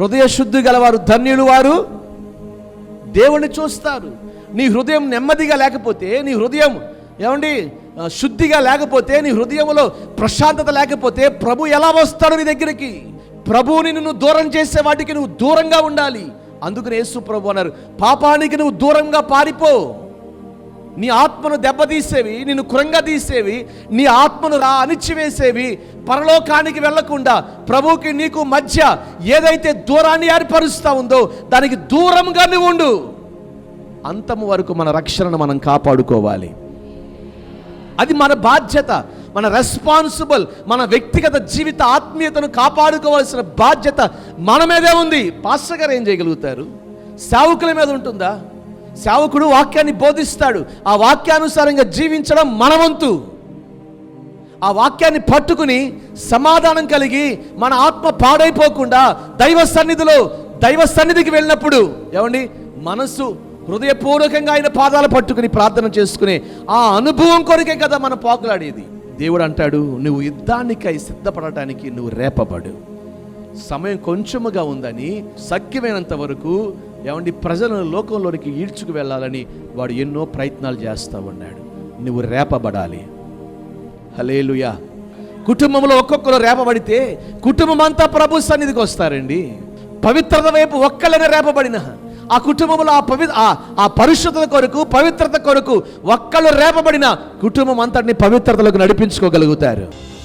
హృదయ శుద్ధి గలవారు ధన్యులు వారు. దేవుణ్ణి చూస్తారు. నీ హృదయం నెమ్మదిగా లేకపోతే నీ హృదయం ఏమండి శుద్ధిగా లేకపోతే నీ హృదయంలో ప్రశాంతత లేకపోతే ప్రభు ఎలా వస్తాడు నీ దగ్గరికి? ప్రభువుని నువ్వు దూరం చేసే వాటికి నువ్వు దూరంగా ఉండాలి. అందుకని యేసు ప్రభు అన్నారు పాపానికి నువ్వు దూరంగా పారిపో. నీ ఆత్మను దెబ్బతీసేవి నిన్ను కృంగదీసేవి నీ ఆత్మను రా అణిచివేసేవి పరలోకానికి వెళ్ళకుండా ప్రభువుకి నీకు మధ్య ఏదైతే దూరాన్ని ఏర్పరుస్తూ ఉందో దానికి దూరంగా నువ్వు ఉండు. అంతము వరకు మన రక్షణను మనం కాపాడుకోవాలి. అది మన బాధ్యత మన రెస్పాన్సిబుల్ మన వ్యక్తిగత జీవిత ఆత్మీయతను కాపాడుకోవాల్సిన బాధ్యత మన మీదే ఉంది. పాస్టర్ గారు ఏం చేయగలుగుతారు? సేవకుల మీద ఉంటుందా? సేవకుడు వాక్యాన్ని బోధిస్తాడు. ఆ వాక్యానుసారంగా జీవించడం మనవంతు. ఆ వాక్యాన్ని పట్టుకుని సమాధానం కలిగి మన ఆత్మ పాడైపోకుండా దైవ సన్నిధిలో దైవ సన్నిధికి వెళ్ళినప్పుడు ఏమండి? మనస్సు హృదయపూర్వకంగా ఆయన పాదాలు పట్టుకుని ప్రార్థన చేసుకునే ఆ అనుభవం కొరకే కదా మన పోకలాడేది. దేవుడు అంటాడు నువ్వు యుద్ధానికై సిద్ధపడటానికి నువ్వు రేపబడు. సమయం కొంచెముగా ఉందని సఖ్యమైనంత వరకు ఏమండి? ప్రజలను లోకంలోనికి ఈడ్చుకు వెళ్ళాలని వాడు ఎన్నో ప్రయత్నాలు చేస్తూ ఉన్నాడు. నువ్వు రేపబడాలి. హలేలుయా కుటుంబంలో ఒక్కొక్కరు రేపబడితే కుటుంబం అంతా ప్రభు సన్నిధికి వస్తారండి. పవిత్రత వైపు ఒక్కళ్ళనే రేపబడిన ఆ కుటుంబంలో ఆ పవి ఆ- ఆ పరిశుద్ధత కొరకు పవిత్రత కొరకు ఒక్కళ్ళు రేపబడిన కుటుంబం అంతటిని పవిత్రతలకు నడిపించుకోగలుగుతారు.